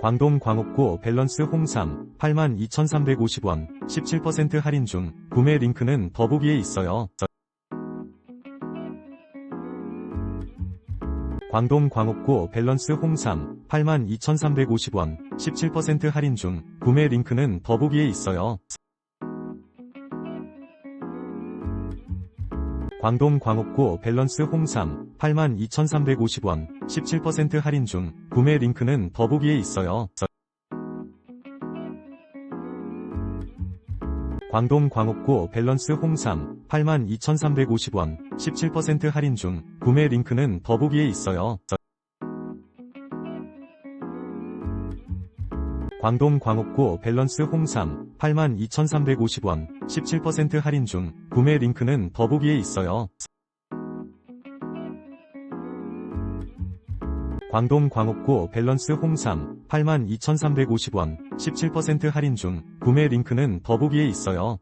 광동 광옥구 밸런스 홍삼 82,350원 17% 할인 중 구매 링크는 더보기에 있어요. 광동 광옥구 밸런스 홍삼 82,350원 17% 할인 중 구매 링크는 더보기에 있어요. 광동 광옥구 밸런스 홍삼 82,350원 17% 할인 중 구매 링크는 더보기에 있어요. 광동 광옥구 밸런스 홍삼 82,350원 17% 할인 중 구매 링크는 더보기에 있어요. 광동 광옥구 밸런스 홍삼 82,350원 17% 할인 중 구매 링크는 더보기에 있어요. 광동 광옥구 밸런스 홍삼 82,350원 17% 할인 중 구매 링크는 더보기에 있어요.